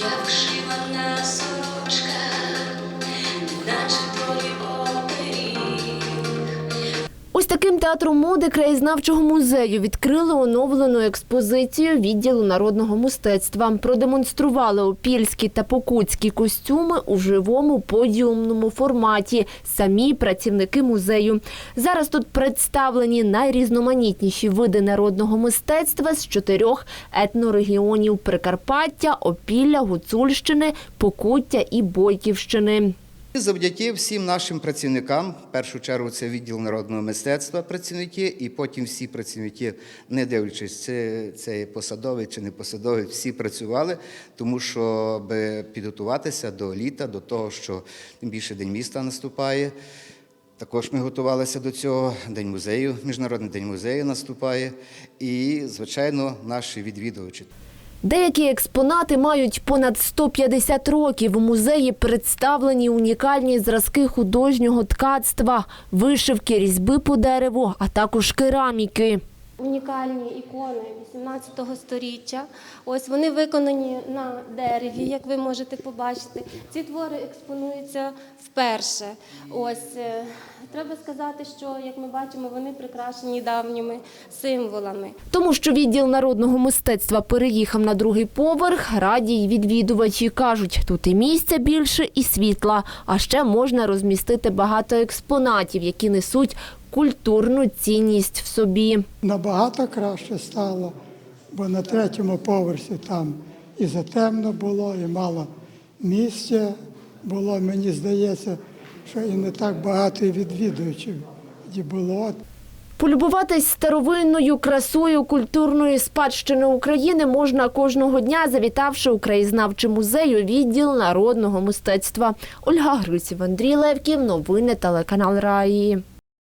я вшивана. Таким театром моди краєзнавчого музею відкрили оновлену експозицію відділу народного мистецтва. Продемонстрували опільські та покутські костюми у живому подіумному форматі. Самі працівники музею. Зараз тут представлені найрізноманітніші види народного мистецтва з чотирьох етнорегіонів Прикарпаття, Опілля, Гуцульщини, Покуття і Бойківщини. Завдяки всім нашим працівникам, в першу чергу це відділ народного мистецтва працівники, і потім всі працівники, не дивлячись, це, це посадовий чи не посадовий, всі працювали, тому що аби підготуватися до літа, до того, що тим більше День міста наступає. Також ми готувалися до цього. День музею, Міжнародний день музею наступає. І, звичайно, наші відвідувачі. Деякі експонати мають понад 150 років. У музеї представлені унікальні зразки художнього ткацтва, вишивки, різьби по дереву, а також кераміки. Унікальні ікони 18 століття. Ось вони виконані на дереві, як ви можете побачити. Ці твори експонуються вперше. Ось е, треба сказати, що як ми бачимо, вони прикрашені давніми символами. Тому що відділ народного мистецтва переїхав на другий поверх, раді й відвідувачі кажуть, тут і місця більше, і світла, а ще можна розмістити багато експонатів, які несуть культурну цінність в собі. Набагато краще стало, бо на третьому поверсі там і затемно було, і мало місця було. Мені здається, що і не так багато відвідувачів було. Полюбуватись старовинною красою культурної спадщини України можна кожного дня, завітавши у краєзнавчий музей у відділ народного мистецтва. Ольга Гриців, Андрій Левків, новини телеканал Раї.